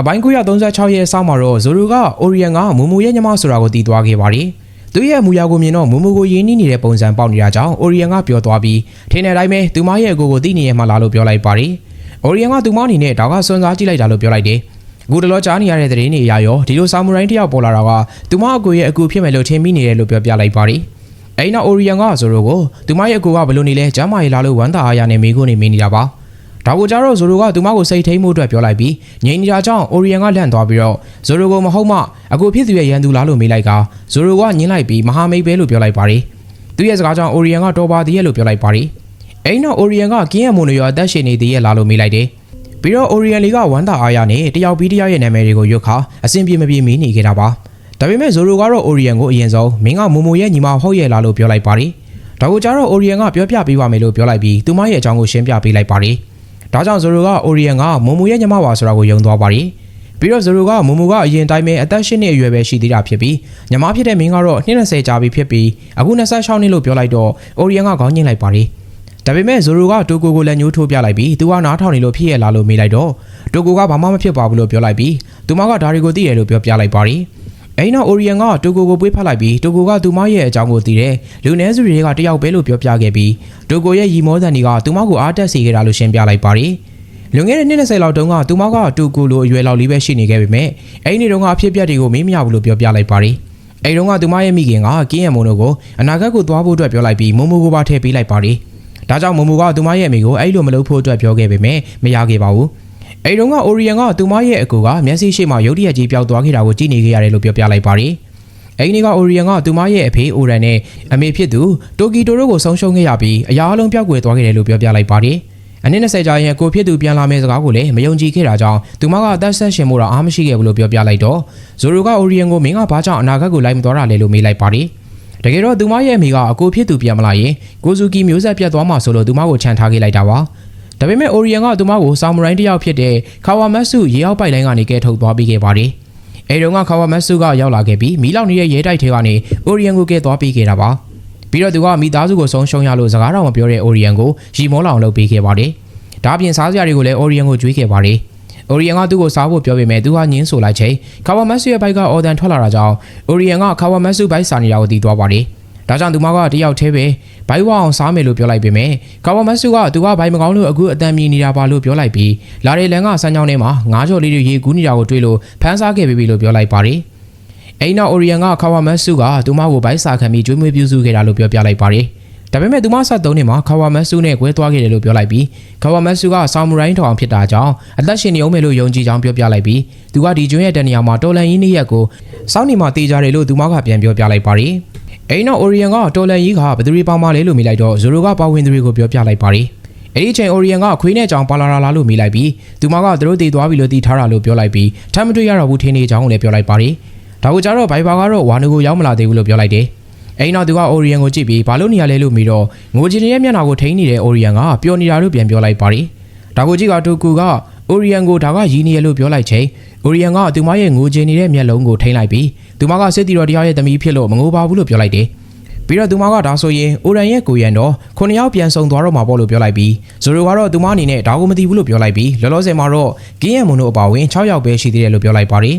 အပိုင်း936ရဲ့အဆောင်မှာတော့ဇိုရူကအိုရီယန်ကမူမူရဲ့ညီမဆိုတာကိုတည်သွားခဲ့ပါတယ်။သူရဲ့မူရကိုမြင်တော့မူမူကိုရင်းနှီးနေတဲ့ပုံစံပေါက်နေတာကြောင့်အိုရီယန်ကပြောသွားပြီးထင်းတဲ့အတိုင်းပဲသူမရဲ့အကိုကိုသိနေရမှလားလို့ပြောလိုက်ပါတယ်။အိုရီယန်ကသူမအနေနဲ့ဒါကစွန့်စားကြည့်လိုက်တာလို့ပြောလိုက်တယ်။အခုတလောကြားနေရတဲ့သတင်းတွေအရရောဒီလိုဆာမူရိုင်းတယောက်ပေါ်လာတာကသူမအကိုရဲ့အကူဖြစ်မယ်လို့ထင်မိနေတယ်လို့ပြောပြလိုက်ပါတယ်။အဲ့နောက်အိုရီယန်ကဆိုရိုကိုသူမရဲ့အကိုကဘယ်လိုနေလဲကျမ်းမာရေးလားလို့ဝမ်းသာအားရနဲ့မိကိုနေမိနေတာပါ။ ဒါကိုကြတော့ဇိုရိုကသူမကိုစိတ်ထိန်မှုအတွက်ပြောလိုက်ပြီးငြိမ်နေတာကြောင့်အိုရီယန်ကလန့်သွားပြီးတော့ဇိုရိုကိုမဟုတ်မှအကိုဖြစ်သူရဲ့ရန်သူလားလို့မေးလိုက်ကဇိုရိုကညင်းလိုက်ပြီးမဟာမိတ်ပဲလို့ပြောလိုက်ပါတယ်။သူရဲ့စကားကြောင့်အိုရီယန်ကတော်ပါသေးရဲ့လို့ပြောလိုက်ပါတယ်။အဲ့နောက်အိုရီယန်ကကင်းရမွန်ရောအသက်ရှင်နေသေးရဲ့လားလို့မေးလိုက်တယ်။ပြီးတော့အိုရီယန်လီကဝမ်းသာအားရနဲ့တယောက်ပြီးတယောက်ရဲ့နာမည်တွေကိုရွတ်ခါအဆင်ပြေမပြေမေးနေခဲ့တာပါ။ဒါပေမဲ့ဇိုရိုကတော့အိုရီယန်ကိုအရင်ဆုံးမင်းကမိုမိုရဲ့ညီမဟုတ်ရဲ့လားလို့ပြောလိုက်ပါတယ်။ဒါကိုကြတော့အိုရီယန်ကပြောပြပေးပါမယ်လို့ပြောလိုက်ပြီးသူမရဲ့အကြောင်းကိုရှင်းပြပေးလိုက်ပါတယ်။ ဒါကြောင့်ဇိုရိုကအိုရီယန်ကမိုမိုရဲ့ညီမပါဆိုတာကိုယုံသွားပါတယ်။ပြီးတော့ဇိုရိုကမိုမိုကအရင်တိုင်းပဲအသက်၈နှစ်အရွယ်ပဲရှိသေးတာဖြစ်ပြီးညီမဖြစ်တဲ့မင်းကတော့20ကြာပြီဖြစ်ပြီးအခု26နှစ်လို့ပြောလိုက်တော့အိုရီယန်ကခေါင်းညှိလိုက်ပါတယ်။ဒါပေမဲ့ဇိုရိုကတိုကိုကိုလည်းညှိုးထိုးပြလိုက်ပြီးသူကနားထောင်နေလို့ဖြစ်ရလားလို့မေးလိုက်တော့တိုကိုကဘာမှမဖြစ်ပါဘူးလို့ပြောလိုက်ပြီးသူမကဒါတွေကိုသိတယ်လို့ပြောပြလိုက်ပါတယ်။ အဲ့နောက်အိုရီယန်ကတိုကိုကိုပွေးဖတ်လိုက်ပြီးတိုကိုကသူမရဲ့အကြောင်းကိုသိတယ်လူနည်းစုတွေကတယောက်ပဲလို့ပြောပြခဲ့ပြီးတိုကိုရဲ့ရီမောသန်တွေကသူမကိုအားတက်စေခဲ့တာလို့ရှင်းပြလိုက်ပါတယ်။လွန်ခဲ့တဲ့နှစ်20လောက်တုန်းကသူမကတူကိုလိုအရွယ်လောက်လေးပဲရှိနေခဲ့ပေမဲ့အဲ့ဒီတုန်းကအဖြစ်အပျက်တွေကိုမေးမရဘူးလို့ပြောပြလိုက်ပါတယ်။အဲ့တုန်းကသူမရဲ့မိခင်ကကင်းရမုံတို့ကိုအနာဂတ်ကိုသွားဖို့အတွက်ပြောလိုက်ပြီးမုံမိုကိုပါထည့်ပေးလိုက်ပါတယ်။ဒါကြောင့်မုံမိုကသူမရဲ့အမိကိုအဲ့လိုမလုပ်ဖို့အတွက်ပြောခဲ့ပေမဲ့မရခဲ့ပါဘူး။ အဲ့တုန်းကအိုရီယန်ကသူမရဲ့အကူကမျက်စိရှိမှရုတ်တရက်ကြီးပျောက်သွားခဲ့တာကိုကြည့်နေခဲ့ရတယ်လို့ပြောပြလိုက်ပါတယ်။အဲ့ဒီကအိုရီယန်ကသူမရဲ့အဖေအိုရန်နဲ့အမေဖြစ်သူတိုကီတိုတို့ကိုဆုံးရှုံးခဲ့ရပြီးအရာအလုံးပြောက်ကွယ်သွားခဲ့တယ်လို့ပြောပြလိုက်ပါတယ်။အနည်း20ကြာရင်ကိုဖြစ်သူပြန်လာမယ့်စကားကိုလည်းမယုံကြည်ခဲ့တာကြောင့်သူမကအသက်ဆက်ရှင်မှုတော့အားမရှိခဲ့ဘူးလို့ပြောပြလိုက်တော့ဇိုရိုကအိုရီယန်ကိုမင်းကဘာကြောင့်အနာဂတ်ကိုလိုက်မသွားတာလဲလို့မေးလိုက်ပါတယ်။တကယ်တော့သူမရဲ့အမေကအကိုဖြစ်သူပြန်မလာရင်ကိုဇူကီမျိုးဆက်ပြတ်သွားမှာဆိုလို့သူမကိုခြံထားခဲ့လိုက်တာပါ။ ဒါပေမဲ့အိုရီယန်ကသူမကိုဆာမူရိုင်းတစ်ယောက်ဖြစ်တဲ့ခါဝါမတ်စုရေအောက်ပိုက်လိုင်းကနေကဲထုတ်သွားပြီးခဲ့ပါတယ်။အဲတုန်းကခါဝါမတ်စုကရောက်လာခဲ့ပြီးမီလောက်နေတဲ့ရဲတိုက်ထဲကနေအိုရီယန်ကိုကဲသွားပြီးခဲ့တာပါ။ပြီးတော့သူကမိသားစုကိုဆုံးရှုံးရလို့စကားတော်မပြောတဲ့အိုရီယန်ကိုရီမောလောင်လုပ်ပေးခဲ့ပါတယ်။ဒါအပြင်စားစရာတွေကိုလည်းအိုရီယန်ကိုကြွေးခဲ့ပါတယ်။အိုရီယန်ကသူ့ကိုစားဖို့ပြောပေမဲ့သူကညင်းဆိုလိုက်ချိန်ခါဝါမတ်စုရဲ့ဘိုက်ကအော်ဒန်ထွက်လာတာကြောင့်အိုရီယန်ကခါဝါမတ်စုဘိုက်စာနေတာကိုတီးသွားပါတယ်။ ဒါကြောင့်သူမကတယောက်တည်းပဲဘိုက်ဝအောင်စားမယ်လို့ပြောလိုက်ပေမဲ့ကာဝမတ်စုကသူကဘိုင်မကောင်းလို့အခုအတန်မြင်နေတာပါလို့ပြောလိုက်ပြီးလာတဲ့လန်ကစမ်းချောင်းထဲမှာငါးကြော်လေးတွေရေကူးနေတာကိုတွေ့လို့ဖမ်းစားခဲ့ပြီလို့ပြောလိုက်ပါတယ်။အိမ်နောက်အိုရီယန်ကခါဝမတ်စုကသူမကိုဘိုက်စာခံပြီးကျွေးမွေးပြုစုခဲ့တာလို့ပြောပြလိုက်ပါတယ်။ဒါပေမဲ့သူမဆက်သုံးနေမှာခါဝမတ်စုနဲ့ကွဲသွားခဲ့တယ်လို့ပြောလိုက်ပြီးခါဝမတ်စုကဆာမူရိုင်းထောင်ဖြစ်တာကြောင့်အသက်ရှင်နေအောင်မယ်လို့ယုံကြည်ကြောင်းပြောပြလိုက်ပြီးသူကဒီကျွန်းရဲ့တနေရာမှာတော်လန်ရင်းနေ့ရက်ကိုစောင့်နေမှာတေးကြတယ်လို့သူမကပြန်ပြောပြလိုက်ပါတယ်။ အိမ်နောက်အိုရီယန်ကတော်လန်ကြီးကဘယ်သူတွေပေါင်းမလဲလို့မိလိုက်တော့ဇိုရိုကပါဝင်သူတွေကိုပြောပြလိုက်ပါတယ်။အဲ့ဒီချိန်အိုရီယန်ကခွေးနဲ့ကြောင်ပါလာလာလို့မိလိုက်ပြီးသူမကသူတို့တည်သွားပြီလို့တည်ထားတာလို့ပြောလိုက်ပြီးထမ်းမတွေ့ရတော့ဘူးထင်းနေကြောင်းကိုလည်းပြောလိုက်ပါတယ်။ဒါကိုကြတော့ဘိုင်ဘာကတော့ဝါနူကိုရောက်မလာသေးဘူးလို့ပြောလိုက်တယ်။အိမ်နောက်သူကအိုရီယန်ကိုကြည့်ပြီးဘာလို့နေရလဲလို့မိတော့ငိုချင်ရဲ့မျက်နှာကိုထိန်းနေတဲ့အိုရီယန်ကပျော်နေတာလို့ပြန်ပြောလိုက်ပါတယ်။ဒါကိုကြည့်ကတူကူက အိုရီယန်ကိုဒါကရင်းနေရလို့ပြောလိုက်ချိန်အိုရီယန်ကသူမရဲ့ငိုချင်နေတဲ့မျက်လုံးကိုထိန်းလိုက်ပြီးသူမကစစ်တီတော်တရားရဲ့သမီးဖြစ်လို့မငိုပါဘူးလို့ပြောလိုက်တယ်။ပြီးတော့သူမကဒါဆိုရင်အိုရန်ရဲ့ကိုရန်တော့ခုနှစ်ယောက်ပြန်ဆုံသွားတော့မှာပေါ့လို့ပြောလိုက်ပြီးဇိုရိုကတော့သူမအနေနဲ့ဒါကိုမသိဘူးလို့ပြောလိုက်ပြီးလောလောဆယ်မှာတော့ကင်းရမွန်တို့အပါဝင်6ယောက်ပဲရှိသေးတယ်လို့ပြောလိုက်ပါတယ်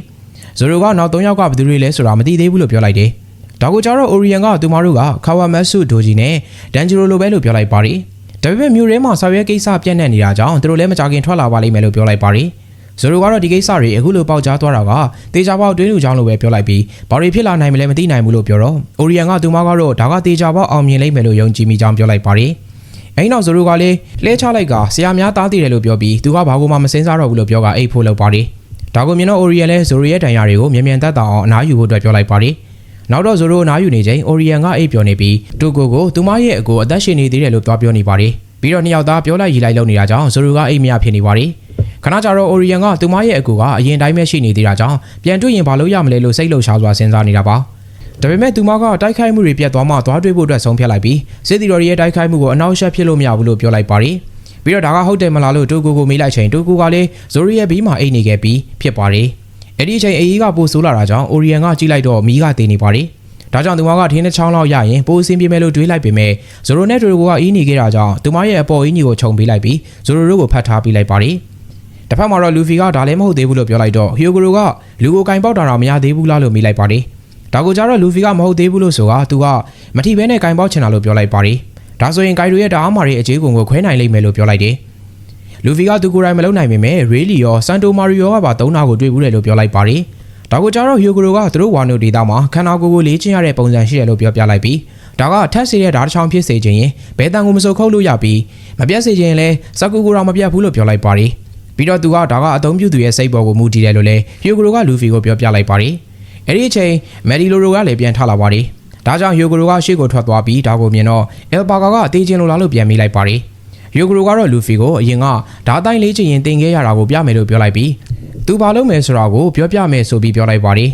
ဇိုရိုကနောက်3ယောက်ကဘယ်သူတွေလဲဆိုတာမသိသေးဘူးလို့ပြောလိုက်တယ်ဒါကိုကြတော့အိုရီယန်ကသူမတို့ကခါဝါမတ်ဆုဒိုဂျီနဲ့ဒန်ဂျီရိုလိုပဲလို့ပြောလိုက်ပါတယ် ဒါပေမဲ့မြို့ထဲမှာဆော်ရဲကိစ္စပြန့်နှံ့နေတာကြောင့်သူတို့လည်းမကြခင်ထွက်လာပါလိမ့်မယ်လို့ပြောလိုက်ပါတယ်ဇိုရိုကတော့ဒီကိစ္စတွေအခုလိုပေါက်ကြားသွားတာကတေချာပေါက်တွင်းလူချောင်းလိုပဲပြောလိုက်ပြီးဘာတွေဖြစ်လာနိုင်မလဲမသိနိုင်ဘူးလို့ပြောတော့အိုရီယန်ကသူမကတော့ဒါကတေချာပေါက်အောင်မြင်လိမ့်မယ်လို့ယုံကြည်မိကြောင်းပြောလိုက်ပါတယ်အဲ့နောက်ဇိုရိုကလည်းလဲချလိုက်ကဆရာများတားတည်တယ်လို့ပြောပြီးသူကဘာကိုမှမစင်စားတော့ဘူးလို့ပြောကအိတ်ဖို့လုပ်ပါတယ်ဒါကိုမြင်တော့အိုရီယန်လည်းဇိုရိုရဲ့တန်ရာတွေကိုမြန်မြန်တတ်တာအောင်အနားယူဖို့အတွက်ပြောလိုက်ပါတယ် နောက်တော့ဇိုရိုအနားယူနေချိန်အိုရီယန်ကအိတ်ပြောနေပြီးတူကိုကိုသူမရဲ့အကိုအသက်ရှင်နေသေးတယ်လို့ပြောပြောနေပါတယ်ပြီးတော့နှစ်ယောက်သားပြောလိုက်ရီလိုက်လုပ်နေတာကြောင့်ဇိုရိုကအိတ်မရဖြစ်နေပါတယ်ခဏကြာတော့အိုရီယန်ကသူမရဲ့အကူကအရင်တိုင်းပဲရှိနေသေးတာကြောင့်ပြန်တွေ့ရင်ဘာလို့ရမလဲလို့စိတ်လှုပ်ရှားစွာစဉ်းစားနေတာပါဒါပေမဲ့သူမကတိုက်ခိုက်မှုတွေပြတ်သွားမှသွားတွေ့ဖို့အတွက်ဆုံးဖြတ်လိုက်ပြီးစစ်တီတော်ရဲ့တိုက်ခိုက်မှုကိုအနောက်ရှက်ဖြစ်လို့မရဘူးလို့ပြောလိုက်ပါတယ်ပြီးတော့ဒါကဟုတ်တယ်မလားလို့တိုကိုကိုမေးလိုက်ချိန်တိုကိုကလည်းဇိုရီရဲ့ဘီးမှာအိတ်နေခဲ့ပြီးဖြစ်ပါတယ် အဲ့ဒီအချိန်အေးကပိုးဆိုးလာတာကြောင့်အိုရီယန်ကကြည့်လိုက်တော့မီးကတည်နေပါတယ်ဒါကြောင့်သူမကထင်းတစ်ချောင်းလောက်ရရင်ပိုးအဆင်ပြေမယ်လို့တွေးလိုက်ပေမဲ့ဇိုရိုနဲ့တိုကိုကအီးနေခဲ့တာကြောင့်သူမရဲ့အပေါ်အီးညီကိုခြုံပေးလိုက်ပြီးဇိုရိုတို့ကိုဖတ်ထားပေးလိုက်ပါတယ်ဒတစ်ဖက်မှာတော့လူဖီကဒါလည်းမဟုတ်သေးဘူးလို့ပြောလိုက်တော့ဟီယိုဂရိုကလူကိုကင်ပေါက်တာတော့မရသေးဘူးလားလို့မေးလိုက်ပါတယ်ဒါကိုကြတော့လူဖီကမဟုတ်သေးဘူးလို့ဆိုတာသူကမထီဘဲနဲ့ကင်ပေါက်ချင်တာလို့ပြောလိုက်ပါတယ်ဒါဆိုရင်ဂိုင်ရိုရဲ့တအားမာရဲ့အခြေကုန်ကိုခွဲနိုင်လိမ့်မယ်လို့ပြောလိုက်တယ် လူဖီကသူကိုယ်တိုင်မလုပ်နိုင်ပေမဲ့ရေးလီရောစန်တိုမာရီယောကပါသုံးတာကိုတွေ့ဘူးတယ်လို့ပြောလိုက်ပါတယ်ဒါကိုကြတော့ဟီယိုဂရိုကသူတို့ဝါနိုဒေတာမှာခန္ဓာကိုယ်ကိုလေ့ကျင့်ရတဲ့ပုံစံရှိတယ်လို့ပြောပြလိုက်ပြီးဒါကထက်စီတဲ့ဓာတ်တစ်ချောင်းဖြစ်စေခြင်းရင်ဘဲတန်ကိုမစုပ်ခုတ်လို့ရပြီးမပြတ်စေခြင်းရင်လည်းစကူကိုတော့မပြတ်ဘူးလို့ပြောလိုက်ပါတယ်ပြီးတော့သူကဒါကအသုံးပြုသူရဲ့စိတ်ပေါ်ကိုမူတည်တယ်လို့လည်းဟီယိုဂရိုကလူဖီကိုပြောပြလိုက်ပါတယ်အဲ့ဒီအချိန်မယ်ဒီလိုရိုကလည်းပြန်ထလာပါတယ်ဒါကြောင့်ဟီယိုဂရိုကရှေ့ကိုထွက်သွားပြီးဒါကိုမြင်တော့အယ်ပါကာကအသေးချင်းလိုလားလို့ပြန်မိလိုက်ပါတယ်ဟီ ယိုဂရိုကတော့လူဖီကိုအရင်ကဓာတ်တိုင်းလေးချင်ရင်တင်ခဲ့ရတာကိုပြမယ်လို့ပြောလိုက်ပြီးသူဘာလုပ်မယ်ဆိုတာကိုပြောပြမယ်ဆိုပြီးပြောလိုက်ပါတယ်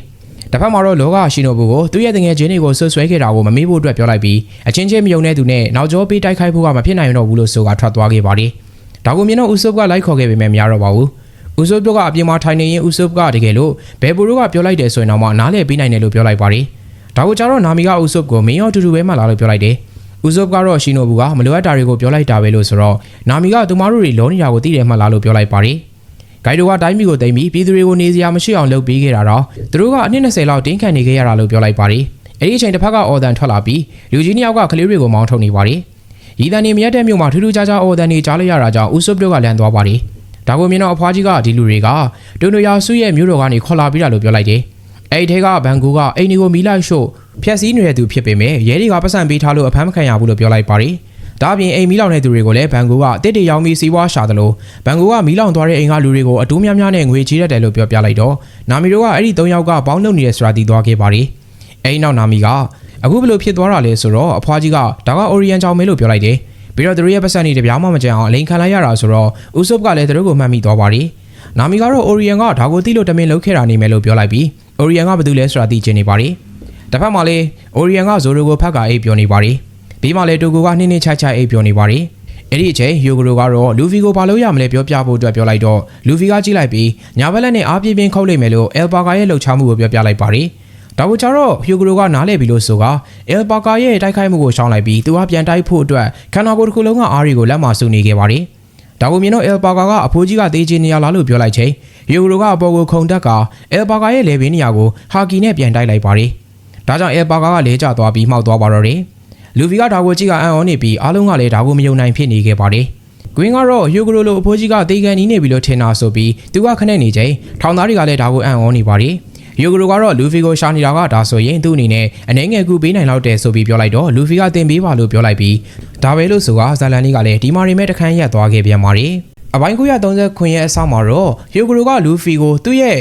တစ်ဖက်မှာတော့လောကရှိနိုဘူကိုသူ့ရဲ့တငယ်ချင်းတွေကိုဆွဆွဲခဲ့တာကိုမမေ့ဖို့အတွက်ပြောလိုက်ပြီးအချင်းချင်းမယုံတဲ့သူနဲ့နောက်ကျောပေးတိုက်ခိုက်ဖို့ကမဖြစ်နိုင်တော့ဘူးလို့ဆိုကထွက်သွားခဲ့ပါတယ်။ဒါကိုမြင်တော့ဦးဆုပ်ကလိုက်ခေါ်ခဲ့ပေမဲ့မရတော့ပါဘူး။ဦးဆုပ်တို့ကအပြင်မှာထိုင်နေရင်ဦးဆုပ်ကတကယ်လို့ဘယ်ဘူတို့ကပြောလိုက်တယ်ဆိုရင်တော့မှနားလည်ပေးနိုင်တယ်လို့ပြောလိုက်ပါတယ်။ဒါကိုကြတော့နာမီကဦးဆုပ်ကိုမင်းရောတူတူပဲမှလာလို့ပြောလိုက်တယ်။ ဦးဆုပ်ကတော့ရှိနိုဘူကမလိုအပ်တာတွေကိုပြောလိုက်တာပဲလို့ဆိုတော့နာမီကသူမတို့တွေလောနေတာကိုသိတယ်မှလာလို့ပြောလိုက်ပါတယ်။ဂိုင်ဒိုကတိုင်းပြည်ကိုတိမ်ပြီးပြည်သူတွေကိုနေစရာမရှိအောင်လုပ်ပေးခဲ့တာတော့သူတို့ကအနည်း20လောက်တင်းခံနေခဲ့ရတာလို့ပြောလိုက်ပါတယ်။အဲဒီအချိန်တစ်ဖက်ကအော်ဒန်ထွက်လာပြီးလူကြီးနှစ်ယောက်ကကလေးတွေကိုမောင်းထုတ်နေပါတယ်။ရီတန်နေမြတ်တဲ့မြို့မှာထူးထူးခြားခြားအော်ဒန်တွေကြားလိုက်ရတာကြောင့်ဦးဆုပ်တို့ကလန်သွားပါတယ်။ဒါကိုမြင်တော့အဖွားကြီးကဒီလူတွေကဒိုနိုယာစုရဲ့မြို့တော်ကနေခေါ်လာပြီးတာလို့ပြောလိုက်တယ်။အဲဒီထဲကဘန်ကူကအိမ်ဒီကိုမီလိုက်ရှို့ ဖျက်ဆီးနေတဲ့သူဖြစ်ပေမဲ့ရဲတွေကပတ်စံပေးထားလို့အဖမ်းမခံရဘူးလို့ပြောလိုက်ပါတယ်။ဒါအပြင်အိမ်မီလောင်တဲ့သူတွေကိုလည်းဘန်ကူကတစ်တရောင်းပြီးစီးပွားရှာတယ်လို့ဘန်ကူကမီလောင်သွားတဲ့အိမ်ကလူတွေကိုအတူးများများနဲ့ငွေချေးရတယ်လို့ပြောပြလိုက်တော့နာမီတို့ကအဲ့ဒီ၃ယောက်ကပေါင်းလုပ်နေတဲ့ဆိုတာသိသွားခဲ့ပါတယ်။အဲ့ဒီနောက်နာမီကအခုဘယ်လိုဖြစ်သွားတာလဲဆိုတော့အဖွားကြီးကဒါကအိုရီယန်ချောင်းမဲလို့ပြောလိုက်တယ်။ပြီးတော့သူတို့ရဲ့ပတ်စံတွေတပြားမှမကြံအောင်အလိန်ခံလိုက်ရတာဆိုတော့ဦးဆုပ်ကလည်းသူတို့ကိုမှတ်မိသွားပါတယ်။နာမီကတော့အိုရီယန်ကဒါကိုသိလို့တမင်လုပ်ခဲ့တာနေမယ်လို့ပြောလိုက်ပြီးအိုရီယန်ကဘာတူလဲဆိုတာသိချင်နေပါတယ်။ တစ်ဖက်မှာလည်းအိုရီယန်ကဇိုရိုကိုဖက်ကအိပ်ပြောနေပါတယ်။ပြီးမှလည်းတိုကိုကနှင်းနှင်းချိုက်ချိုက်အိပ်ပြောနေပါတယ်။အဲ့ဒီအချိန်ယိုဂရိုကတော့လူဖီကိုဘာလို့ရမလဲပြောပြဖို့အတွက်ပြောလိုက်တော့လူဖီကကြည့်လိုက်ပြီးညာဘက်လက်နဲ့အားပြင်းပြင်းခုတ်လိုက်မယ်လို့အယ်ပါကာရဲ့လှုပ်ရှားမှုကိုပြောပြလိုက်ပါတယ်။ဒါကိုကြတော့ဟီယိုဂရိုကနားလဲပြီလို့ဆိုကအယ်ပါကာရဲ့တိုက်ခိုက်မှုကိုရှောင်လိုက်ပြီးသူကပြန်တိုက်ဖို့အတွက်ခန္ဓာကိုယ်တစ်ခုလုံးကအားရီကိုလက်မဆုနေခဲ့ပါတယ်။ဒါကိုမြင်တော့အယ်ပါကာကအဖိုးကြီးကတေးချင်နေရလားလို့ပြောလိုက်ချိန်ဟီယိုဂရိုကအပေါ်ကိုခုန်တက်ကအဲပါကာရဲ့လေဘင်းနေရာကိုဟာကီနဲ့ပြန်တိုက်လိုက်ပါတယ်။ ဒါကြောင့်အဲပါကာကလဲကျသွားပြီးမှောက်သွားပါတော့တယ်။လူဗီကဒါကိုကြည့်ကအံ့ဩနေပြီးအားလုံးကလည်းဒါကိုမယုံနိုင်ဖြစ်နေခဲ့ပါတယ်။ကွင်းကတော့ဟီယိုဂရိုလိုအဖိုးကြီးကတေးကန်နီးနေပြီလို့ထင်တာဆိုပြီးသူကခနဲ့နေချိန်ထောင်သားတွေကလည်းဒါကိုအံ့ဩနေပါတယ်။ယိုဂရိုကတော့လူဖီကိုရှာနေတာကဒါဆိုရင်သူ့အနေနဲ့အနေငယ်ကူပေးနိုင်လောက်တယ်ဆိုပြီးပြောလိုက်တော့လူဖီကတင်ပေးပါလို့ပြောလိုက်ပြီးဒါပဲလို့ဆိုကဇာလန်လေးကလည်းဒီမာရီမဲတခန်းရက်သွားခဲ့ပြန်ပါတယ်။အပိုင်း930ခွင်ရဲ့အဆောက်မှာတော့ဟီယိုဂရိုကလူဖီကိုသူ့ရဲ့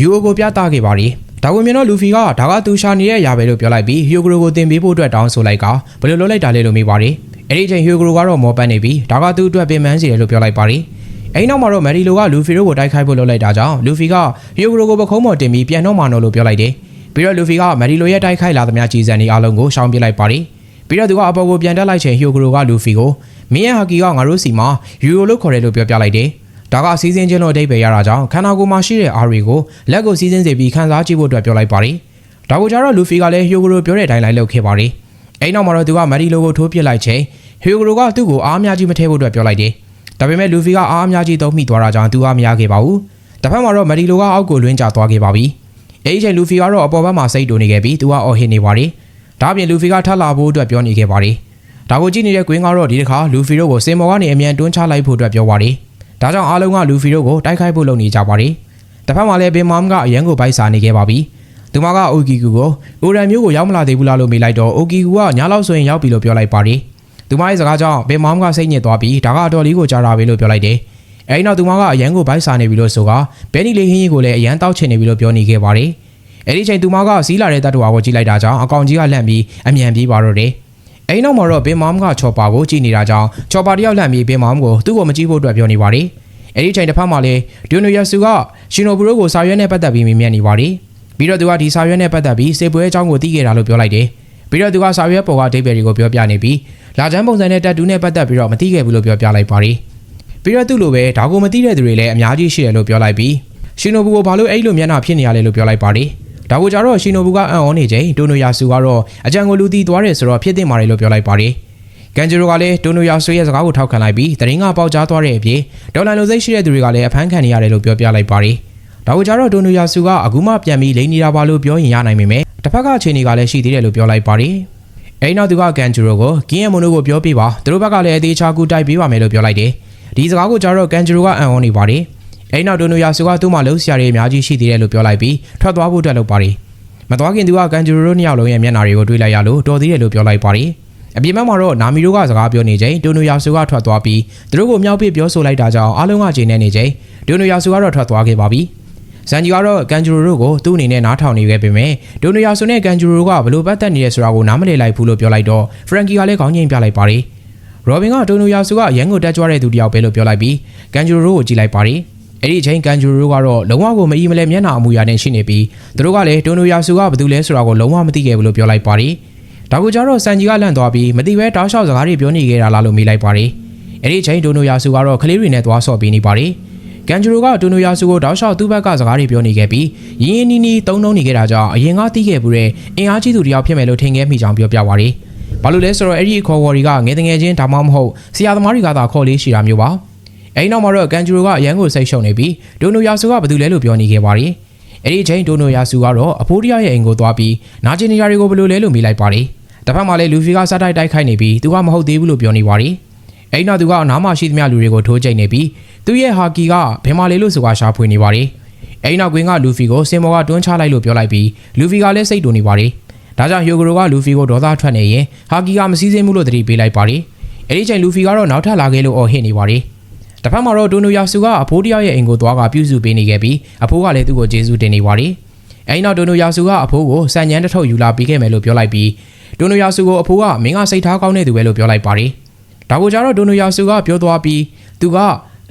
ယူအိုကိုပြသခဲ့ပါတယ်။ ဒါကိုမြင်တော့လူဖီကဒါကသူရှာနေတဲ့အရာပဲလို့ပြောလိုက်ပြီးဟီယိုဂရိုကိုတင်ပေးဖို့အတွက်တောင်းဆိုလိုက်ကဘယ်လိုလုပ်လိုက်တာလဲလို့မေးပါတယ်။အဲ့ဒီအချိန်ဟီယိုဂရိုကတော့မော်ပန်းနေပြီးဒါကသူ့အတွက်ပင်ပန်းစီတယ်လို့ပြောလိုက်ပါတယ်။အဲဒီနောက်မှာတော့မယ်ရီလိုကလူဖီတို့ကိုတိုက်ခိုက်ဖို့လုပ်လိုက်တာကြောင့်လူဖီကဟီယိုဂရိုကိုပခုံးပေါ်တင်ပြီးပြန်တော့မာနော်လို့ပြောလိုက်တယ်။ပြီးတော့လူဖီကမယ်ရီလိုရဲ့တိုက်ခိုက်လာသမျှကြီးစံနေအားလုံးကိုရှောင်ပစ်လိုက်ပါတယ်။ပြီးတော့သူကအပေါ်ကိုပြန်တက်လိုက်ချိန်ဟီယိုဂရိုကလူဖီကိုမင်းရဲ့ဟာကီကငါတို့စီမှာယူရိုလို့ခေါ်တယ်လို့ပြောပြလိုက်တယ်။ ဒါကစီစဉ်ချင်းလို့အဓိပ္ပာယ်ရတာကြောင့်ခန္ဓာကိုယ်မှာရှိတဲ့အာရီကိုလက်ကိုစီစဉ်စေပြီးခန်းစားကြည့်ဖို့အတွက်ပြောလိုက်ပါတယ်။ဒါကိုကြတော့လူဖီကလည်းဟီယိုဂရိုပြောတဲ့အတိုင်းလိုက်လုပ်ခဲ့ပါတယ်။အဲဒီနောက်မှာတော့သူကမယ်ရီလိုကိုထိုးပစ်လိုက်ချိန်ဟီယိုဂရိုကသူ့ကိုအားအများကြီးမထည့်ဖို့အတွက်ပြောလိုက်တယ်။ဒါပေမဲ့လူဖီကအားအများကြီးသုံးမိသွားတာကြောင့်သူအားမရခဲ့ပါဘူး။တစ်ဖက်မှာတော့မယ်ရီလိုကအောက်ကိုလွှင်းကျသွားခဲ့ပါပြီ။အဲဒီချိန်လူဖီကတော့အပေါ်ဘက်မှာစိတ်တူနေခဲ့ပြီးသူကအော်ဟစ်နေပါတယ်။ဒါ့အပြင်လူဖီကထပ်လာဖို့အတွက်ပြောနေခဲ့ပါတယ်။ဒါကိုကြည့်နေတဲ့ကွင်းကတော့ဒီတစ်ခါလူဖီတို့ကိုစင်မော်ကနေအမြန်တွန်းချလိုက်ဖို့အတွက်ပြောပါတယ်။ ဒါကြောင့်အားလုံးကလူဖီတို့ကိုတိုက်ခိုက်ဖို့လုပ်နေကြပါတယ်။တစ်ဖက်မှာလည်းဘင်မမ်ကအရန်ကိုပိုက်စားနေခဲ့ပါပြီ။သူမကအိုကီကူကိုအိုရန်မျိုးကိုရောက်မလာသေးဘူးလားလို့မေးလိုက်တော့အိုကီကူကညာလောက်ဆိုရင်ရောက်ပြီလို့ပြောလိုက်ပါတယ်။သူမရဲ့စကားကြောင့်ဘင်မမ်ကစိတ်ညစ်သွားပြီးဒါကအတော်လေးကိုကြားတာပဲလို့ပြောလိုက်တယ်။အဲဒီနောက်သူမကအရန်ကိုပိုက်စားနေပြီလို့ဆိုကဘဲနီလေးဟင်းကြီးကိုလည်းအရန်တောက်ချင်နေပြီလို့ပြောနေခဲ့ပါတယ်။အဲဒီချိန်သူမကစီးလာတဲ့တတ်တော်ကိုကြည့်လိုက်တာကြောင့်အကောင်ကြီးကလှန့်ပြီးအမြန်ပြေးပါတော့တယ်။ အဲဒီနောက်မှာတော့ဘင်မမ်ကချော်ပါကိုကြည့်နေတာကြောင့်ချော်ပါတယောက်လှန့်ပြီးဘင်မမ်ကိုသူ့ကိုမကြည့်ဖို့အတွက်ပြောနေပါတယ်။အဲဒီချိန်တစ်ဖက်မှာလည်းဒူနိုယာဆူကရှင်နိုဘူရိုကိုစာရွက်နဲ့ပတ်သက်ပြီးမြင်မြတ်နေပါတယ်။ပြီးတော့သူကဒီစာရွက်နဲ့ပတ်သက်ပြီးစေပွဲအကြောင်းကိုသိခဲ့တာလို့ပြောလိုက်တယ်။ပြီးတော့သူကစာရွက်ပေါ်ကအဓိပ္ပာယ်တွေကိုပြောပြနေပြီးလာချမ်းပုံစံနဲ့တက်တူးနဲ့ပတ်သက်ပြီးတော့မသိခဲ့ဘူးလို့ပြောပြလိုက်ပါတယ်။ပြီးတော့သူ့လိုပဲဒါကိုမသိတဲ့သူတွေလည်းအများကြီးရှိတယ်လို့ပြောလိုက်ပြီးရှင်နိုဘူကိုဘာလို့အဲ့လိုမျက်နှာဖြစ်နေရလဲလို့ပြောလိုက်ပါတယ်။ ဒါကိုကြတော့ရှင်နိုဘူကအံ့ဩနေချိန်ဒိုနိုယာဆူကတော့အကြံကိုလူတီသွားတယ်ဆိုတော့ဖြစ်တင်ပါတယ်လို့ပြောလိုက်ပါတယ်။ကန်ဂျီရိုကလည်းတိုနိုယာဆိုရဲ့စကားကိုထောက်ခံလိုက်ပြီးတရင်ကပေါက်ကြားသွားတဲ့အပြင်ဒေါ်လာလိုစိတ်ရှိတဲ့သူတွေကလည်းအဖမ်းခံနေရတယ်လို့ပြောပြလိုက်ပါတယ်။ဒါကိုကြတော့တိုနိုယာစုကအခုမှပြန်ပြီးလိန်နေတာပါလို့ပြောရင်ရနိုင်ပေမဲ့တစ်ဖက်ကအခြေအနေကလည်းရှိသေးတယ်လို့ပြောလိုက်ပါတယ်။အဲဒီနောက်သူကကန်ဂျီရိုကိုကင်းယမွန်တို့ကိုပြောပြပါသူတို့ဘက်ကလည်းအသေးချာကူတိုက်ပေးပါမယ်လို့ပြောလိုက်တယ်။ဒီစကားကိုကြတော့ကန်ဂျီရိုကအံ့ဩနေပါတယ်။ အဲဒီနောက်တိုနိုယာစုကသူ့မှာလှုပ်ရှားရည်အများကြီးရှိသေးတယ်လို့ပြောလိုက်ပြီးထွက်သွားဖို့အတွက်လုပ်ပါတယ်။မသွားခင်သူကကန်ဂျီရိုတို့နှစ်ယောက်လုံးရဲ့မျက်နှာတွေကိုတွေ့လိုက်ရလို့တော်သေးတယ်လို့ပြောလိုက်ပါတယ်။အပြင်ဘက်မှာတော့နာမီတို့ကစကားပြောနေချိန်တိုနိုယာစုကထွက်သွားပြီးသူတို့ကိုမြောက်ပစ်ပြောဆိုလိုက်တာကြောင့်အားလုံးကချိန်နေနေချိန်တိုနိုယာစုကတော့ထွက်သွားခဲ့ပါပြီ။ဇန်ဂျီကတော့ကန်ဂျူရိုတို့ကိုသူ့အနေနဲ့နားထောင်နေခဲ့ပေမဲ့တိုနိုယာစုနဲ့ကန်ဂျူရိုကဘလို့ပတ်သက်နေရဲဆိုတာကိုနားမလည်လိုက်ဘူးလို့ပြောလိုက်တော့ဖရန်ကီကလည်းခေါင်းငိမ့်ပြလိုက်ပါတယ်။ရောဘင်ကတိုနိုယာစုကအရန်ကိုတက်ကြွတဲ့သူတစ်ယောက်ပဲလို့ပြောလိုက်ပြီးကန်ဂျူရိုကိုကြည့်လိုက်ပါတယ်။ အဲ့ဒီအချိန်ကန်ဂျူရိုကတော့လုံးဝကိုမအီမလဲမျက်နှာအမူအရာနဲ့ရှိနေပြီးသူတို့ကလည်းတိုနိုယာစုကဘာတူလဲဆိုတာကိုလုံးဝမသိခဲ့ဘူးလို့ပြောလိုက်ပါတယ်။ဒါကိုကြတော့စန်ဂျီကလန့်သွားပြီးမသိပဲတောက်လျှောက်စကားတွေပြောနေခဲ့တာလားလို့မေးလိုက်ပါတယ်။အဲ့ဒီအချိန်တိုနိုယာစုကတော့ကလေးတွေနဲ့သွားဆော့ပေးနေပါတယ်။ကန်ဂျူရိုကတိုနိုယာစုကိုတောက်လျှောက်သူ့ဘက်ကစကားတွေပြောနေခဲ့ပြီးရင်းရင်းနီးနီးတုံးတုံးနေခဲ့တာကြောင့်အရင်ကသိခဲ့ဘူးတဲ့အင်အားကြီးသူတစ်ယောက်ဖြစ်မယ်လို့ထင်ခဲ့မိကြောင်းပြောပြပါတယ်။ဘာလို့လဲဆိုတော့အဲ့ဒီအခေါ်ဝေါ်တွေကငယ်တငယ်ချင်းဒါမှမဟုတ်ဆရာသမားတွေကသာခေါ်လေးရှိတာမျိုးပါ။ အဲ့ဒီနောက်မှာတော့ကန်ဂျူရိုကအရန်ကိုစိတ်ရှုံနေပြီးတိုနိုယာစုကဘာတူလဲလို့ပြောနေခဲ့ပါတယ်။အဲ့ဒီအချိန်တိုနိုယာစုကတော့အဖိုးတရားရဲ့အိမ်ကိုသွားပြီးနာကျင်နေကြတွေကိုဘယ်လိုလဲလို့မေးလိုက်ပါတယ်။တစ်ဖက်မှာလည်းလူဖီကစားတိုက်တိုက်ခိုက်နေပြီးသူကမဟုတ်သေးဘူးလို့ပြောနေပါတယ်။အဲ့နောက်သူကနားမှာရှိသမျှလူတွေကိုထိုးကျိတ်နေပြီးသူ့ရဲ့ဟာကီကဘယ်မှာလဲလို့ဆိုတာရှာဖွေနေပါတယ်။အဲ့နောက်ကွင်းကလူဖီကိုစင်မော်ကတွန်းချလိုက်လို့ပြောလိုက်ပြီးလူဖီကလည်းစိတ်တူနေပါတယ်။ဒါကြောင့်ဟီယိုဂရိုကလူဖီကိုဒေါသထွက်နေရင်ဟာကီကမစည်းစိမ်မှုလို့တတိပေးလိုက်ပါတယ်။အဲ့ဒီချိန်လူဖီကတော့နောက်ထပ်လာခဲ့လို့အော်ဟစ်နေပါတယ်။ တစ်ဖက်မှာတော့ဒိုနိုယာစုကအဖိုးတယောက်ရဲ့အိမ်ကိုသွားကပြုစုပေးနေခဲ့ပြီးအဖိုးကလည်းသူ့ကိုကျေးဇူးတင်နေပါတယ်။အဲ့နောက်ဒိုနိုယာစုကအဖိုးကိုစံညမ်းတစ်ထုပ်ယူလာပေးခဲ့မယ်လို့ပြောလိုက်ပြီးဒိုနိုယာစုကိုအဖိုးကမင်းကစိတ်ထားကောင်းတဲ့သူပဲလို့ပြောလိုက်ပါတယ်။ဒါကိုကြတော့ဒိုနိုယာစုကပြောသွားပြီးသူက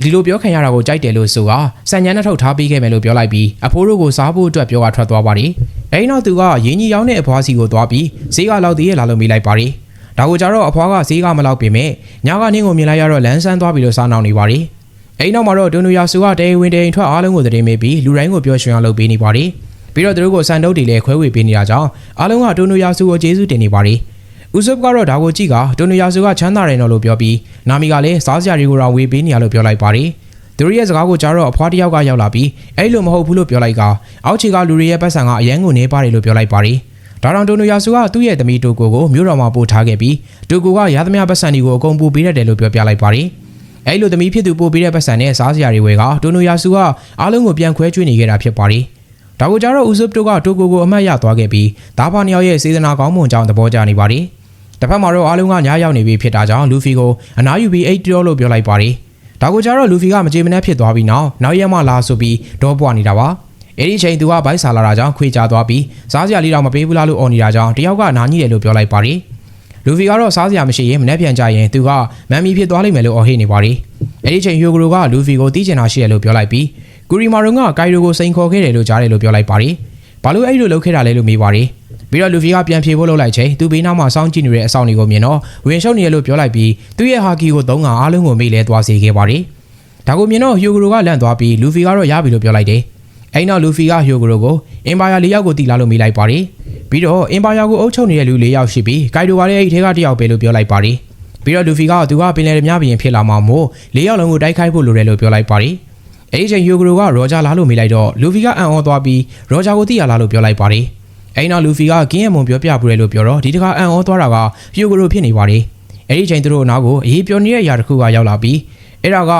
ဒီလိုပြောခံရတာကိုကြိုက်တယ်လို့ဆိုတာစံညမ်းတစ်ထုပ်ထားပေးခဲ့မယ်လို့ပြောလိုက်ပြီးအဖိုးတို့ကိုစားဖို့အတွက်ပြောကထွက်သွားပါတယ်။အဲ့နောက်သူကရင်းကြီးရောင်းတဲ့အဖွားစီကိုသွားပြီးဈေးကလောက်သေးရဲ့လာလို့မေးလိုက်ပါတယ်။ ဒါကိုကြတော့အဖွားကဈေးကမလောက်ပြင်မဲ့ညကနင်းကိုမြင်လိုက်ရတော့လမ်းဆန်းသွားပြီးလို့စားနောင်နေပါတယ်။အဲ့နောက်မှာတော့ဒွန်နူယာစုကတေဝင်တေရင်ထွက်အားလုံးကိုသတင်းမေးပြီးလူတိုင်းကိုပြောရွှင်အောင်လုပ်ပေးနေပါတယ်။ပြီးတော့သူတို့ကိုစံတုပ်တွေလည်းခွဲဝေပေးနေတာကြောင့်အားလုံးကဒွန်နူယာစုကိုကျေးဇူးတင်နေပါတယ်။ဦးဆုပ်ကတော့ဒါကိုကြည့်ကဒွန်နူယာစုကချမ်းသာတယ်နော်လို့ပြောပြီးနာမီကလည်းစားစရာတွေကိုတော့ဝေပေးနေရလို့ပြောလိုက်ပါတယ်။သူတို့ရဲ့စကားကိုကြားတော့အဖွားတစ်ယောက်ကရောက်လာပြီးအဲ့လိုမဟုတ်ဘူးလို့ပြောလိုက်ကအောက်ခြေကလူတွေရဲ့ပတ်စံကအရန်ကိုနေပါတယ်လို့ပြောလိုက်ပါတယ်။ ဒါတောင်တိုနိုယာစုကသူ့ရဲ့သမီးတိုကိုကိုမြို့တော်မှာပို့ထားခဲ့ပြီးတိုကိုကရသမျှပတ်စံတွေကိုအကုန်ပို့ပေးရတယ်လို့ပြောပြလိုက်ပါတယ်။အဲ့လိုသမီးဖြစ်သူပို့ပေးတဲ့ပတ်စံနဲ့စားစရာတွေဝယ်ကတိုနိုယာစုကအားလုံးကိုပြန်ခွဲကျွေးနေခဲ့တာဖြစ်ပါတယ်။ဒါကိုကြတော့ဦးဆုပ်တိုကတိုကိုကိုအမတ်ရသွားခဲ့ပြီးဒါပါနှစ်ယောက်ရဲ့စေတနာကောင်းမွန်ကြောင်းသဘောကျနေပါတယ်။တစ်ဖက်မှာတော့အားလုံးကညားရောက်နေပြီဖြစ်တာကြောင့်လူဖီကိုအနားယူပြီးအိတ်တော်လို့ပြောလိုက်ပါတယ်။ဒါကိုကြတော့လူဖီကမကြေမနက်ဖြစ်သွားပြီးနောက်နောက်ရက်မှလာဆိုပြီးဒေါပွားနေတာပါ။ အဲ့ဒီအချိန်သူကဘိုက်ဆာလာတာကြောင့်ခွေချသွားပြီးစားစရာလေးတော့မပေးဘူးလားလို့အော်နေတာကြောင့်တယောက်ကနားကြီးတယ်လို့ပြောလိုက်ပါတယ်။လူဖီကတော့စားစရာမရှိရင်မနေ့ပြန်ကြရင်သူကမမ်မီဖြစ်သွားလိမ့်မယ်လို့အော်ဟစ်နေပါတယ်။အဲ့ဒီအချိန်ဟီယိုဂရိုကလူဖီကိုတီးချင်တာရှိတယ်လို့ပြောလိုက်ပြီးကူရီမာရုံကကိုင်ရိုကိုစိန်ခေါ်ခဲ့တယ်လို့ကြားတယ်လို့ပြောလိုက်ပါတယ်။ဘာလို့အဲ့လိုလုပ်ခဲ့တာလဲလို့မေးပါတယ်။ပြီးတော့လူဖီကပြန်ဖြေဖို့လုပ်လိုက်ချိန်သူဘေးနောက်မှာစောင်းကြည့်နေတဲ့အဆောင်တွေကိုမြင်တော့ဝင်ရှုပ်နေရလို့ပြောလိုက်ပြီးသူ့ရဲ့ဟာကီကိုသုံးကအားလုံးကိုမေ့လဲသွားစေခဲ့ပါတယ်။ဒါကိုမြင်တော့ဟီယိုဂရိုကလန့်သွားပြီးလူဖီကတော့ရပြီလို့ပြောလိုက်တယ်။ အဲ့နောက်လူဖီကဟီယိုဂရိုကိုအင်ပါယာ၄ယောက်ကိုတီလာလို့မေးလိုက်ပါတယ်။ပြီးတော့အင်ပါယာကိုအုပ်ချုပ်နေတဲ့လူ၄ယောက်ရှိပြီးဂိုင်ဒိုကလည်းအဲ့ဒီထဲကတစ်ယောက်ပဲလို့ပြောလိုက်ပါတယ်။ပြီးတော့လူဖီကသူကပင်လယ်မြဘရင်ဖြစ်လာမှမို့၄ယောက်လုံးကိုတိုက်ခိုက်ဖို့လိုတယ်လို့ပြောလိုက်ပါတယ်။အဲ့ဒီချိန်ဟီယိုဂရိုကရောဂျာလာလို့မေးလိုက်တော့လူဖီကအံ့ဩသွားပြီးရောဂျာကိုတီးရလာလို့ပြောလိုက်ပါတယ်။အဲ့နောက်လူဖီကကင်းရမုံပြောပြပူတယ်လို့ပြောတော့ဒီတခါအံ့ဩသွားတာကဟီယိုဂရိုဖြစ်နေပါတယ်။အဲ့ဒီချိန်သူတို့အနားကိုအေးပြောနေတဲ့အရာတစ်ခုကရောက်လာပြီးအဲ့ဒါက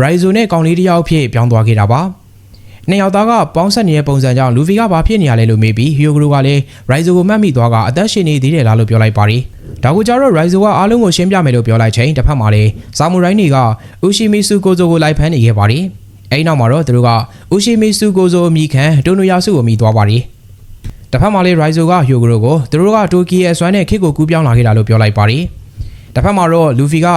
ရိုင်ဇိုနဲ့ကောင်လေးတစ်ယောက်ဖြစ်ပြောင်းသွားခဲ့တာပါ။ နှစ်ယောက်သားကပေါင်းဆက်နေတဲ့ပုံစံကြောင့်လူဖီကဘာဖြစ်နေရလဲလို့မေးပြီးဟီယိုဂရိုကလည်းရိုင်ဇိုကိုမှတ်မိသွားကအသက်ရှင်နေသေးတယ်လားလို့ပြောလိုက်ပါတယ်။ဒါကိုကြတော့ရိုင်ဇိုကအားလုံးကိုရှင်းပြမယ်လို့ပြောလိုက်ချိန်တစ်ဖက်မှာလည်းဇာမူရိုင်းတွေကဥရှိမီဆူကိုဇိုကိုလိုက်ဖမ်းနေခဲ့ပါတယ်။အဲဒီနောက်မှာတော့သူတို့ကဥရှိမီဆူကိုဇိုအမိခံဒိုနိုယာစုကိုမိသွားပါတယ်။တစ်ဖက်မှာလည်းရိုင်ဇိုကဟီယိုဂရိုကိုသူတို့ကတိုကီရဲ့အစွမ်းနဲ့ခစ်ကိုကူးပြောင်းလာခဲ့တာလို့ပြောလိုက်ပါတယ်။တစ်ဖက်မှာတော့လူဖီက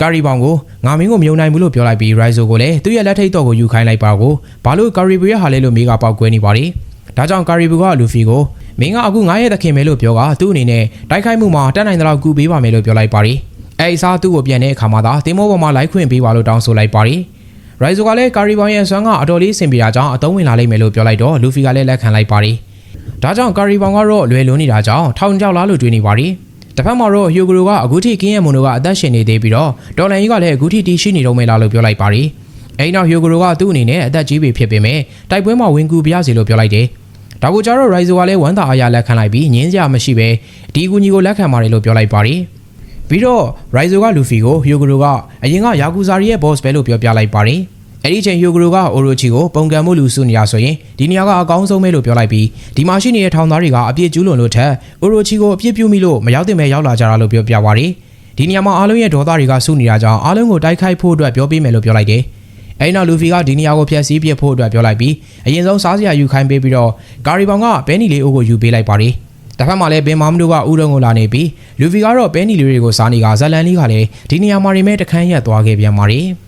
ကာရီဘောင်ကိုငါမင်းကိုမယုံနိုင်ဘူးလို့ပြောလိုက်ပြီးရိုင်ဇိုကိုလည်းသူ့ရဲ့လက်ထိတ်တော့ကိုယူခိုင်းလိုက်ပါကိုဘာလို့ကာရီဘူရဲ့ဟာလဲလို့မိကပေါက်ကွဲနေပါတယ်။ဒါကြောင့်ကာရီဘူကလူဖီကိုမင်းကအခုငါရဲ့သခင်ပဲလို့ပြောကသူ့အနေနဲ့တိုက်ခိုက်မှုမှာတက်နိုင်တဲ့လောက်ကူပေးပါမယ်လို့ပြောလိုက်ပါတယ်။အဲဒီစားသူ့ကိုပြန်တဲ့အခါမှာသာတင်မောပေါ်မှာလိုက်ခွင့်ပေးပါလို့တောင်းဆိုလိုက်ပါတယ်။ရိုင်ဇိုကလည်းကာရီဘောင်ရဲ့ဆွမ်းကအတော်လေးဆင်ပြေတာကြောင့်အသုံးဝင်လာလိမ့်မယ်လို့ပြောလိုက်တော့လူဖီကလည်းလက်ခံလိုက်ပါတယ်။ဒါကြောင့်ကာရီဘောင်ကတော့လွယ်လွန်းနေတာကြောင့်ထောင်ချောက်လားလို့တွေးနေပါတယ်။ တစ်ဖက်မှာတော့ဟီယိုဂရိုကအခုထိကင်းရဲ့မွန်တို့ကအသက်ရှင်နေသေးပြီးတော့ဒေါ်လန်ကြီးကလည်းအခုထိတည်ရှိနေတော့မယ်လားလို့ပြောလိုက်ပါတယ်။အဲဒီနောက်ဟီယိုဂရိုကသူ့အနေနဲ့အသက်ကြီးပြီဖြစ်ပေမဲ့တိုက်ပွဲမှာဝင်ကူပြရစီလို့ပြောလိုက်တယ်။ဒါကိုကြတော့ရိုက်ဇိုကလည်းဝမ်းသာအားရလက်ခံလိုက်ပြီးငင်းစရာမရှိပဲဒီအကူကြီးကိုလက်ခံပါတယ်လို့ပြောလိုက်ပါတယ်။ပြီးတော့ရိုက်ဇိုကလူဖီကိုဟီယိုဂရိုကအရင်ကယာကူဇာရီရဲ့ boss ပဲလို့ပြောပြလိုက်ပါတယ်။ အဲ့ဒီချိန်ဟီယိုဂရိုကအိုရိုချီကိုပုံကံမှုလူစုနေရဆိုရင်ဒီနေရာကအကောင်းဆုံးပဲလို့ပြောလိုက်ပြီးဒီမှာရှိနေတဲ့ထောင်သားတွေကအပြစ်ကျူးလွန်လို့ထက်အိုရိုချီကိုအပြစ်ပြုမိလို့မရောက်တင်မဲ့ရောက်လာကြတာလို့ပြောပြပါတယ်။ဒီနေရာမှာအားလုံးရဲ့ဒေါသတွေကစုနေတာကြောင့်အားလုံးကိုတိုက်ခိုက်ဖို့အတွက်ပြောပေးမယ်လို့ပြောလိုက်တယ်။အဲဒီနောက်လူဖီကဒီနေရာကိုဖျက်ဆီးပစ်ဖို့အတွက်ပြောလိုက်ပြီးအရင်ဆုံးစားစရာယူခိုင်းပေးပြီးတော့ဂါရီဘောင်ကဘဲနီလေးအိုးကိုယူပေးလိုက်ပါတယ်။တစ်ဖက်မှာလည်းဘင်မာမတို့ကဥရုံကိုလာနေပြီးလူဖီကတော့ဘဲနီလေးတွေကိုစားနေကဇလန်လေးကလည်းဒီနေရာမှာနေမဲ့တခန်းရက်သွားခဲ့ပြန်ပါတယ်။